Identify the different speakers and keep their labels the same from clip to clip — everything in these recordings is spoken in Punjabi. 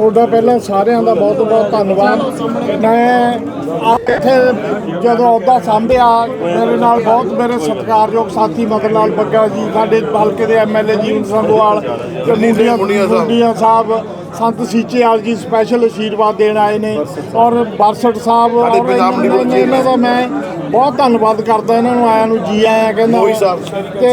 Speaker 1: ਤੁਹਾਡਾ ਪਹਿਲਾਂ ਸਾਰਿਆਂ ਦਾ ਬਹੁਤ ਬਹੁਤ ਧੰਨਵਾਦ। ਮੈਂ ਇੱਥੇ ਜਦੋਂ ਅਹੁਦਾ ਸੰਭਿਆ ਮੇਰੇ ਨਾਲ ਬਹੁਤ ਮੇਰੇ ਸਤਿਕਾਰਯੋਗ ਸਾਥੀ ਮਦਨ ਲਾਲ ਬੱਗਾ ਜੀ ਸਾਡੇ ਹਲਕੇ ਦੇ ਐਮਐਲਏ ਜੀਵਨ ਸੰਧੂਵਾਲ ਤੇ ਮੁੰਡੀਆਂ ਸਾਹਿਬ। ਸੰਤ ਸੀਚੇਵਾਲ ਜੀ ਸਪੈਸ਼ਲ ਅਸ਼ੀਰਵਾਦ ਦੇਣ ਆਏ ਨੇ ਔਰ ਬਰਸਟ ਸਾਹਿਬ ਔਰ ਇਹਨਾਂ ਦਾ ਮੈਂ ਬਹੁਤ ਧੰਨਵਾਦ ਕਰਦਾ ਇਹਨਾਂ ਨੂੰ ਆਇਆਂ ਨੂੰ ਜੀ ਆਇਆਂ ਕਹਿੰਦਾ। ਤੇ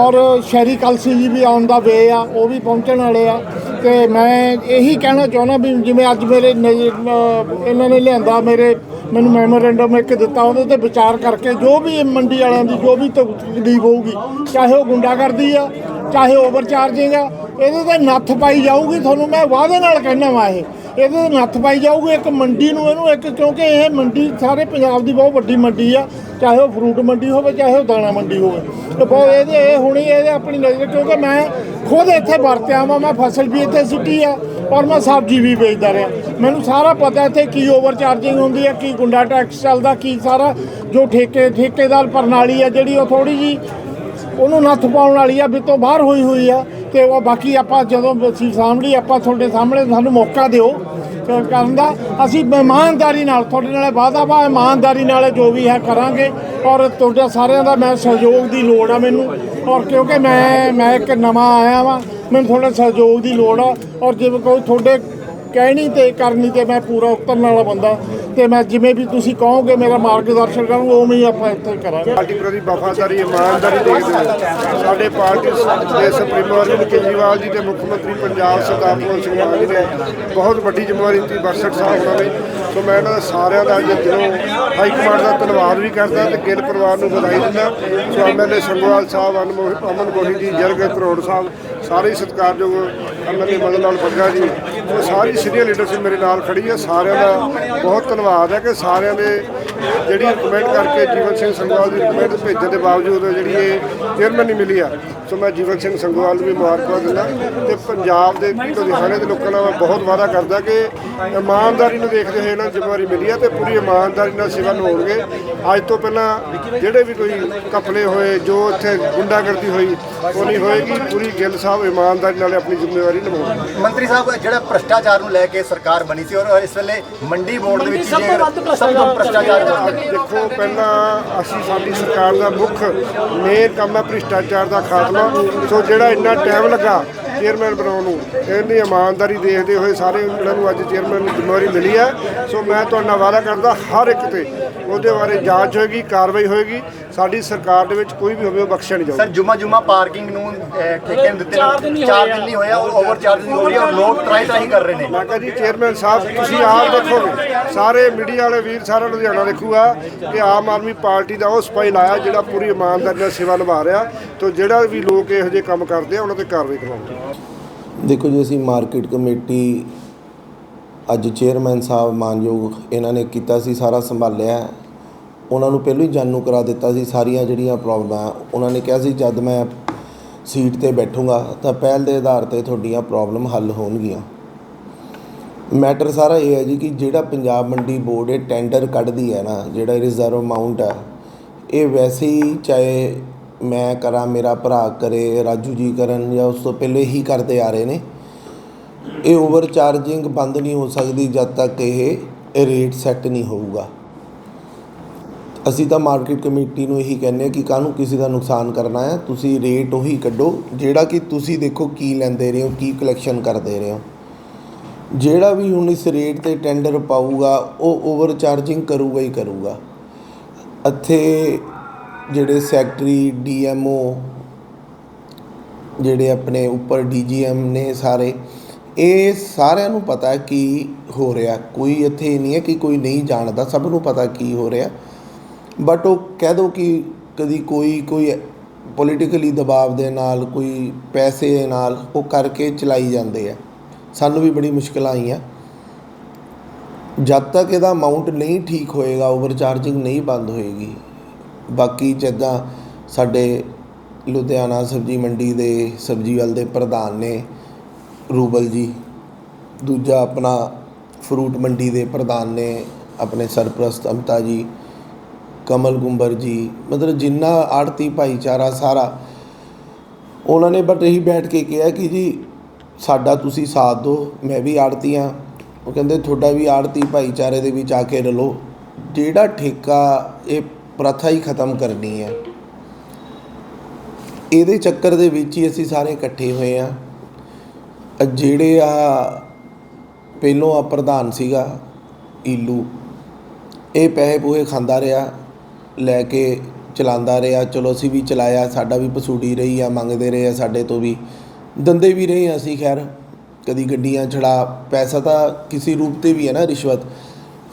Speaker 1: ਔਰ ਸ਼ਹਿਰੀ ਕਲਸੀ ਜੀ ਵੀ ਆਉਣ ਦਾ ਵੇ ਆ ਉਹ ਵੀ ਪਹੁੰਚਣ ਵਾਲੇ ਆ। ਤੇ ਮੈਂ ਇਹੀ ਕਹਿਣਾ ਚਾਹੁੰਦਾ ਵੀ ਜਿਵੇਂ ਅੱਜ ਮੇਰੇ ਨਜ਼ਰ- ਇਹਨਾਂ ਨੇ ਲਿਆਂਦਾ ਮੇਰੇ, ਮੈਨੂੰ ਮੈਮੋਰੈਂਡਮ ਇੱਕ ਦਿੱਤਾ, ਉਹਦੇ ਤੇ ਵਿਚਾਰ ਕਰਕੇ ਜੋ ਵੀ ਮੰਡੀ ਵਾਲਿਆਂ ਦੀ ਜੋ ਵੀ ਤਕਲੀਫ ਹੋਊਗੀ, ਚਾਹੇ ਉਹ ਗੁੰਡਾਗਰਦੀ ਆ, ਚਾਹੇ ਓਵਰਚਾਰਜਿੰਗ ਆ, ਇਹਦੇ ਤੇ ਨੱਥ ਪਾਈ ਜਾਊਗੀ ਤੁਹਾਨੂੰ, ਮੈਂ ਵਾਅਦੇ ਨਾਲ ਕਹਿਣਾ ਵਾ ਇਹ। ਇਹਦੇ ਨੱਥ ਪਾਈ ਜਾਊਗੀ, ਇੱਕ ਮੰਡੀ ਨੂੰ ਇਹਨੂੰ, ਇੱਕ ਕਿਉਂਕਿ ਇਹ ਮੰਡੀ ਸਾਰੇ ਪੰਜਾਬ ਦੀ ਬਹੁਤ ਵੱਡੀ ਮੰਡੀ ਆ, ਚਾਹੇ ਉਹ ਫਰੂਟ ਮੰਡੀ ਹੋਵੇ, ਚਾਹੇ ਉਹ ਦਾਣਾ ਮੰਡੀ ਹੋਵੇ। ਤੇ ਬਹੁਤ ਇਹਦੇ, ਇਹ ਹੁਣੀ ਇਹਦੇ ਆਪਣੀ ਨਜ਼ਰ, ਕਿਉਂਕਿ ਮੈਂ ਖੁਦ ਇੱਥੇ ਵਰਤਿਆ ਵਾਂ, ਮੈਂ ਫਸਲ ਵੀ ਇੱਥੇ ਸਿੱਟੀ ਆ, ਔਰ ਮੈਂ ਸਬਜ਼ੀ ਵੀ ਵੇਚਦਾ ਰਿਹਾ। ਮੈਨੂੰ ਸਾਰਾ ਪਤਾ ਇੱਥੇ ਕੀ ਓਵਰ ਚਾਰਜਿੰਗ ਹੁੰਦੀ ਹੈ ਕੀ ਗੁੰਡਾ ਟੈਕਸ ਚੱਲਦਾ, ਕੀ ਸਾਰਾ ਜੋ ਠੇਕੇ, ਠੇਕੇਦਾਰ ਪ੍ਰਣਾਲੀ ਆ, ਜਿਹੜੀ ਉਹ ਥੋੜੀ ਜੀ ਉਹਨੂੰ ਨੱਥ ਪਾਉਣ ਵਾਲੀ ਆ, ਵੀ ਤੋਂ ਬਾਹਰ ਹੋਈ ਹੋਈ ਆ। ਤੇ ਉਹ ਬਾਕੀ ਆਪਾਂ ਜਦੋਂ ਅਸੀਂ ਸਾਹਮਣੇ ਆਪਾਂ ਤੁਹਾਡੇ ਸਾਹਮਣੇ ਸਾਨੂੰ ਮੌਕਾ ਦਿਓ ਕਰਨ ਦਾ। ਅਸੀਂ ਇਮਾਨਦਾਰੀ ਨਾਲ, ਤੁਹਾਡੇ ਨਾਲ ਵਾਅਦਾ ਵਾ, ਇਮਾਨਦਾਰੀ ਨਾਲ ਜੋ ਵੀ ਹੈ ਕਰਾਂਗੇ। ਔਰ ਤੁਹਾਡਾ ਸਾਰਿਆਂ ਦਾ ਮੈਂ ਸਹਿਯੋਗ ਦੀ ਲੋੜ ਆ ਮੈਨੂੰ। ਔਰ ਕਿਉਂਕਿ ਮੈਂ ਮੈਂ ਇੱਕ ਨਵਾਂ ਆਇਆ ਵਾਂ, ਮੈਨੂੰ ਤੁਹਾਡੇ ਸਹਿਯੋਗ ਦੀ ਲੋੜ ਆ। ਔਰ ਜਿਵੇਂ ਕੋਈ ਤੁਹਾਡੇ ਕਹਿਣੀ ਤੇ ਕਰਨੀ ਤੇ ਮੈਂ ਪੂਰਾ ਉਤਰਨ ਵਾਲਾ ਬੰਦਾ ਤੇ ਮੈਂ ਜਿਵੇਂ ਵੀ ਤੁਸੀਂ ਕਹੋਗੇ ਮੇਰਾ ਮਾਰਗਦਰਸ਼ਨ ਕਰੂੰਗਾ ਉਵੇਂ ਹੀ ਆਪਾਂ ਇੱਥੇ ਕਰਾਂਗੇ।
Speaker 2: ਪਾਰਟੀ ਪ੍ਰਤੀ ਵਫਾਦਾਰੀ, ਇਮਾਨਦਾਰੀ ਦੇਖਦੇ ਹੋਏ ਸਾਡੇ ਪਾਰਟੀ ਦੇ ਸੁਪਰੀਮੋ ਅਰਵਿੰਦ ਕੇਜਰੀਵਾਲ ਜੀ ਤੇ ਮੁੱਖ ਮੰਤਰੀ ਪੰਜਾਬ ਸਰਦਾਰ ਭਗਵੰਤ ਸਿੰਘ ਮਾਨ ਜੀ ਨੇ ਬਹੁਤ ਵੱਡੀ ਜ਼ਿੰਮੇਵਾਰੀ ਦਿੱਤੀ ਬਰਸਟ ਸਾਹਿਬ ਉਹਨਾਂ ਨੇ ਸੋ ਮੈਂ ਇਹਨਾਂ ਦਾ ਸਾਰਿਆਂ ਦਾ ਅੱਜ ਹਾਈ ਕਮਾਂਡ ਦਾ ਧੰਨਵਾਦ ਵੀ ਕਰਦਾ ਤੇ ਗਿੱਲ ਪਰਿਵਾਰ ਨੂੰ ਵਧਾਈ ਦਿੰਦਾ। ਸੋ ਐਮਐਲਏ ਸੰਗਵਾਲ ਸਾਹਿਬ ਅਨਮੋਲ ਅਮਨ ਗੋਹੀ ਜੀ, ਜਰਗ ਕਰੋੜ ਸਾਹਿਬ, ਸਾਰੇ ਹੀ ਸਤਿਕਾਰਯੋਗ ਐਮਐਲਏ ਮਦਨ ਲਾਲ ਬੱਗਾ ਜੀ। ਸਾਰੀ ਸੀਨੀਅਰ ਲੀਡਰਸ਼ਿਪ ਮੇਰੇ ਨਾਲ ਖੜੀ ਹੈ। ਸਾਰਿਆਂ ਦਾ ਬਹੁਤ ਧੰਨਵਾਦ ਹੈ ਕਿ ਸਾਰਿਆਂ ਦੇ ਜਿਹੜੀ ਰਿਕਮੈਂਡ ਕਰਕੇ ਜੀਵਨ ਸਿੰਘ ਸੰਗਵਾਲ ਦੀ ਰਿਕਮੈਂਡ ਭੇਜਣ ਦੇ ਬਾਵਜੂਦ ਜਿਹੜੀ ਇਹ ਚੇਅਰਮੈਨ ਨਹੀਂ ਮਿਲੀ ਆ ਸੋ ਮੈਂ ਜੀਵਨ ਸਿੰਘ ਸੰਗਵਾਲ ਨੂੰ ਵੀ ਮੁਬਾਰਕਬਾਦ ਦਿੰਦਾ। ਤੇ ਪੰਜਾਬ ਦੇ ਲੁਧਿਆਣੇ ਦੇ ਲੋਕਾਂ ਨਾਲ ਮੈਂ ਬਹੁਤ ਵਾਅਦਾ ਕਰਦਾ ਕਿ ਇਮਾਨਦਾਰੀ ਨੂੰ ਦੇਖਦੇ ਹੋਏ ਇਹਨਾਂ ਨੂੰ ਜ਼ਿੰਮੇਵਾਰੀ ਮਿਲੀ ਆ ਤੇ ਪੂਰੀ ਇਮਾਨਦਾਰੀ ਨਾਲ ਸੇਵਾ ਨਿਭਾਉਣਗੇ ਅੱਜ ਤੋਂ ਪਹਿਲਾਂ ਜਿਹੜੇ ਵੀ ਕੋਈ ਕਪਲੇ ਹੋਏ ਜੋ ਇੱਥੇ ਗੁੰਡਾਗਰਦੀ ਹੋਈ ਉਹ ਨਹੀਂ ਹੋਏਗੀ। ਪੂਰੀ ਗਿੱਲ ਸਾਹਿਬ ਇਮਾਨਦਾਰੀ ਨਾਲ ਆਪਣੀ ਜ਼ਿੰਮੇਵਾਰੀ ਨਿਭਾਉਣਗੇ।
Speaker 3: ਮੰਤਰੀ ਸਾਹਿਬ ਜਿਹੜਾ ਭ੍ਰਸ਼ਟਾਚਾਰ ਨੂੰ ਲੈ ਕੇ ਸਰਕਾਰ ਬਣੀ ਸੀ ਔਰ ਇਸ ਵੇਲੇ ਮੰਡੀ ਬੋਰਡ ਦੇ ਵਿੱਚ
Speaker 4: ਸਭ ਤੋਂ ਵੱਧ
Speaker 3: ਭ੍ਰਸ਼ਟਾਚਾਰ
Speaker 2: ਦੇਖੋ ਪਹਿਲਾਂ ਅਸੀਂ ਸਾਡੀ ਸਰਕਾਰ ਦਾ ਮੁੱਖ ਮੇਨ ਕੰਮ ਹੈ ਭ੍ਰਿਸ਼ਟਾਚਾਰ ਦਾ ਖਾਤਮਾ। ਸੋ ਜਿਹੜਾ ਇੰਨਾ ਟਾਈਮ ਲੱਗਾ ਚੇਅਰਮੈਨ ਬਣਾਉਣ ਨੂੰ ਇੰਨੀ ਇਮਾਨਦਾਰੀ ਦੇਖਦੇ ਹੋਏ ਸਾਰੇ ਇਹਨਾਂ ਨੂੰ ਅੱਜ ਚੇਅਰਮੈਨ ਨੂੰ ਜ਼ਿੰਮੇਵਾਰੀ ਮਿਲੀ ਹੈ। ਸੋ ਮੈਂ ਤੁਹਾਡੇ ਵਾਅਦਾ ਕਰਦਾ ਹਰ ਇੱਕ ਤੇ ਉਹਦੇ ਬਾਰੇ ਜਾਂਚ ਹੋਏਗੀ ਕਾਰਵਾਈ ਹੋਏਗੀ। ਸਾਡੀ ਸਰਕਾਰ ਦੇ ਵਿੱਚ ਕੋਈ ਵੀ ਹੋਵੇ ਉਹ ਬਖਸ਼ਿਆ ਨਹੀਂ ਜਾਊਗਾ।
Speaker 3: ਸਰ ਜੁਮਾ ਜੁਮਾ ਪਾਰਕਿੰਗ ਨੂੰ ਅਹ, ਠੇਕੇ ਨੂੰ ਦਿੱਤੇ
Speaker 4: ਚਾਰ ਦਿਨ ਨਹੀਂ
Speaker 3: ਹੋਇਆ ਔਰ ਓਵਰ ਚਾਰਜਿੰਗ ਹੋ ਰਹੀ ਹੈ ਔਰ ਲੋਕ ਟਰਾਈ ਟਰਾਈ ਕਰ ਰਹੇ ਨੇ।
Speaker 2: ਮੈਂ ਕਿਹਾ ਜੀ ਚੇਅਰਮੈਨ ਸਾਹਿਬ ਤੁਸੀਂ ਆਪ ਦੇਖੋਗੇ। ਸਾਰੇ ਮੀਡੀਆ ਵਾਲੇ ਵੀਰ ਸਾਰਾ ਲੁਧਿਆਣਾ ਦੇਖੂਗਾ ਕਿ ਆਮ ਆਦਮੀ ਪਾਰਟੀ ਦਾ ਉਹ ਸਪਾਈ ਲਾਇਆ ਜਿਹੜਾ ਪੂਰੀ ਇਮਾਨਦਾਰੀ ਨਾਲ ਸੇਵਾ ਨਿਭਾ ਰਿਹਾ ਤੋਂ ਜਿਹੜਾ ਵੀ ਲੋਕ ਇਹੋ ਜਿਹੇ ਕੰਮ ਕਰਦੇ ਆ, ਉਹਨਾਂ ਤੇ ਕਾਰਵਾਈ ਕਰਵਾਉਂਦੇ
Speaker 5: ਦੇਖੋ ਜੀ, ਅਸੀਂ ਮਾਰਕੀਟ ਕਮੇਟੀ ਅੱਜ ਚੇਅਰਮੈਨ ਸਾਹਿਬ ਮਾਨਯੋਗ ਇਹਨਾਂ ਨੇ ਕੀਤਾ ਸੀ, ਸਾਰਾ ਸੰਭਾਲਿਆ। ਉਹਨਾਂ ਨੂੰ ਪਹਿਲਾਂ ਹੀ ਜਾਣੂ ਕਰਾ ਦਿੱਤਾ ਸੀ, ਸਾਰੀਆਂ ਜਿਹੜੀਆਂ ਪ੍ਰੋਬਲਮਾਂ, ਉਹਨਾਂ ਨੇ ਕਿਹਾ ਸੀ, ਜਦ ਮੈਂ ਸੀਟ ਤੇ ਬੈਠੂੰਗਾ ਤਾਂ ਪਹਿਲ ਦੇ ਆਧਾਰ ਤੇ ਤੁਹਾਡੀਆਂ ਪ੍ਰੋਬਲਮ ਹੱਲ ਹੋਣਗੀਆਂ। ਮੈਟਰ ਸਾਰਾ ਇਹ ਹੈ ਜੀ ਕਿ ਜਿਹੜਾ ਪੰਜਾਬ ਮੰਡੀ ਬੋਰਡ ਇਹ ਟੈਂਡਰ ਕੱਢਦੀ ਹੈ ਨਾ, ਜਿਹੜਾ ਰਿਜ਼ਰਵ ਅਮਾਉਂਟ ਹੈ ਇਹ ਵੈਸੇ ਹੀ ਚਾਹੇ ਮੈਂ ਕਰਾਂ, ਮੇਰਾ ਭਰਾ ਕਰੇ, ਰਾਜੂ ਜੀ ਕਰਨ ਜਾਂ ਉਸ ਤੋਂ ਪਹਿਲੇ ਹੀ ਕਰਦੇ ਆ ਰਹੇ ਨੇ, ਇਹ ਓਵਰ ਚਾਰਜਿੰਗ ਬੰਦ ਨਹੀਂ ਹੋ ਸਕਦੀ ਜਦ ਤੱਕ ਇਹ ਰੇਟ ਸੈੱਟ ਨਹੀਂ ਹੋਊਗਾ। ਅਸੀਂ ਤਾਂ ਮਾਰਕੀਟ ਕਮੇਟੀ ਨੂੰ ਇਹੀ ਕਹਿੰਦੇ ਹਾਂ ਕਿ ਕਾਹਨੂੰ ਕਿਸੇ ਦਾ ਨੁਕਸਾਨ ਕਰਨਾ ਹੈ, ਤੁਸੀਂ ਰੇਟ ਉਹੀ ਕੱਢੋ, ਜਿਹੜਾ ਕਿ ਤੁਸੀਂ ਦੇਖੋ ਕੀ ਲੈਂਦੇ ਰਹੇ ਹੋ, ਕੀ ਕਲੈਕਸ਼ਨ ਕਰਦੇ ਰਹੇ ਹੋ। ਜਿਹੜਾ ਵੀ ਹੁਣ ਇਸ ਰੇਟ ਤੇ ਟੈਂਡਰ ਪਾਊਗਾ, ਉਹ ਓਵਰ ਚਾਰਜਿੰਗ ਕਰੂਗਾ ਹੀ ਕਰੂਗਾ। ਇੱਥੇ ਜਿਹੜੇ ਸੈਕਟਰੀ ਡੀ ਐੱਮ ਓ ਜਿਹੜੇ ਆਪਣੇ ਉੱਪਰ ਡੀ ਜੀ ਡੀਜੀਐਮ ਨੇ ਸਾਰੇ, ਇਹ ਸਾਰਿਆਂ ਨੂੰ ਪਤਾ ਕੀ ਹੋ ਰਿਹਾ। ਕੋਈ ਇੱਥੇ ਨਹੀਂ ਹੈ ਕਿ ਕੋਈ ਨਹੀਂ ਜਾਣਦਾ, ਸਭ ਨੂੰ ਪਤਾ ਕੀ ਹੋ ਰਿਹਾ। ਬਟ ਉਹ ਕਹਿ ਦੋ ਕਿ ਕਦੀ ਕੋਈ ਕੋਈ ਪੋਲੀਟੀਕਲੀ ਦਬਾਅ ਦੇ ਨਾਲ, ਕੋਈ ਪੈਸੇ ਨਾਲ ਉਹ ਕਰਕੇ ਚਲਾਈ ਜਾਂਦੇ ਆ। ਸਾਨੂੰ ਵੀ ਬੜੀ ਮੁਸ਼ਕਲਾਂ ਆਈਆਂ ਜਦ ਤੱਕ ਇਹਦਾ ਅਮਾਉਂਟ ਨਹੀਂ ਠੀਕ ਹੋਏਗਾ ਓਵਰਚਾਰਜਿੰਗ ਨਹੀਂ ਬੰਦ ਹੋਏਗੀ, ਬਾਕੀ ਜਿੱਦਾਂ ਸਾਡੇ ਲੁਧਿਆਣਾ ਸਬਜ਼ੀ ਮੰਡੀ ਦੇ ਸਬਜ਼ੀ ਵਾਲ ਦੇ ਪ੍ਰਧਾਨ ਨੇ ਰੂਬਲ ਜੀ, ਦੂਜਾ ਆਪਣਾ ਫਰੂਟ ਮੰਡੀ ਦੇ ਪ੍ਰਧਾਨ ਨੇ ਆਪਣੇ ਸਰਪ੍ਰਸਤ ਅਮਤਾ ਜੀ, ਕਮਲ ਗੁੰਬਰ ਜੀ, ਮਤਲਬ ਜਿੰਨਾ ਆੜਤੀ ਭਾਈਚਾਰਾ ਸਾਰਾ, ਉਹਨਾਂ ਨੇ ਬਟ ਇਹੀ ਬੈਠ ਕੇ ਕਿਹਾ ਕਿ ਜੀ ਸਾਡਾ ਤੁਸੀਂ ਸਾਥ ਦਿਓ, ਮੈਂ ਵੀ ਆੜਤੀ ਹਾਂ। ਉਹ ਕਹਿੰਦੇ, ਤੁਹਾਡਾ ਵੀ ਆੜਤੀ ਭਾਈਚਾਰੇ ਦੇ ਵਿੱਚ ਆ ਕੇ ਰਲੋ। ਜਿਹੜਾ ਠੇਕਾ ਇਹ ਪ੍ਰਥਾ ਹੀ ਖਤਮ ਕਰਨੀ ਹੈ। ਇਹਦੇ ਚੱਕਰ ਦੇ ਵਿੱਚ ਹੀ ਅਸੀਂ ਸਾਰੇ ਇਕੱਠੇ ਹੋਏ ਆ ਜਿਹੜੇ ਆ ਪਹਿਲੋਂ ਆ ਪ੍ਰਧਾਨ ਸੀਗਾ, ਈਲੂ, ਇਹ ਪੈਸੇ ਪੂਹੇ ਖਾਂਦਾ ਰਿਹਾ, ਲੈ ਕੇ ਚਲਾਉਂਦਾ ਰਿਹਾ। ਚਲੋ, ਅਸੀਂ ਵੀ ਚਲਾਇਆ, ਸਾਡਾ ਵੀ ਪਸੂੜੀ ਰਹੀ ਆ, ਮੰਗਦੇ ਰਹੇ ਆ ਸਾਡੇ ਤੋਂ ਵੀ। ਦੰਦੇ ਵੀ ਰਹੇ ਆ ਅਸੀਂ, ਖੈਰ। ਕਦੀ ਗੱਡੀਆਂ ਛੜਾ, ਪੈਸਾ ਤਾਂ ਕਿਸੇ ਰੂਪ ਤੇ ਵੀ ਹੈ ਨਾ ਰਿਸ਼ਵਤ।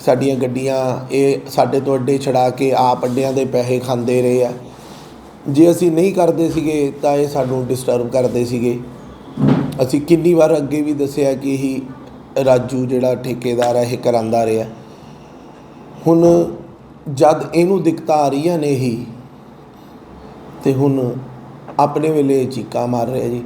Speaker 5: ਸਾਡੀਆਂ ਗੱਡੀਆਂ, ਇਹ ਸਾਡੇ ਤੋਂ ਅੱਡੇ ਛੜਾ ਕੇ ਆਪ ਅੱਡਿਆਂ ਦੇ ਪੈਸੇ ਖਾਂਦੇ ਰਹੇ ਆ। ਜੇ ਅਸੀਂ ਨਹੀਂ ਕਰਦੇ ਸੀਗੇ, ਤਾਂ ਇਹ ਸਾਨੂੰ ਡਿਸਟਰਬ ਕਰਦੇ ਸੀਗੇ। ਅਸੀਂ ਕਿੰਨੀ ਵਾਰ ਅੱਗੇ ਵੀ ਦੱਸਿਆ ਕਿ ਇਹ ਰਾਜੂ ਜਿਹੜਾ ਠੇਕੇਦਾਰ ਹੈ ਇਹ ਕਰਾਂਦਾ ਰਿਹਾ। ਹੁਣ ਜਦ ਇਹਨੂੰ ਦਿੱਕਤਾਂ ਆ ਰਹੀਆਂ ਨੇ ਹੀ ਤੇ ਹੁਣ ਆਪਣੇ ਵੇਲੇ ਚੀਕਾ ਮਾਰ ਰਿਹਾ ਜੀ।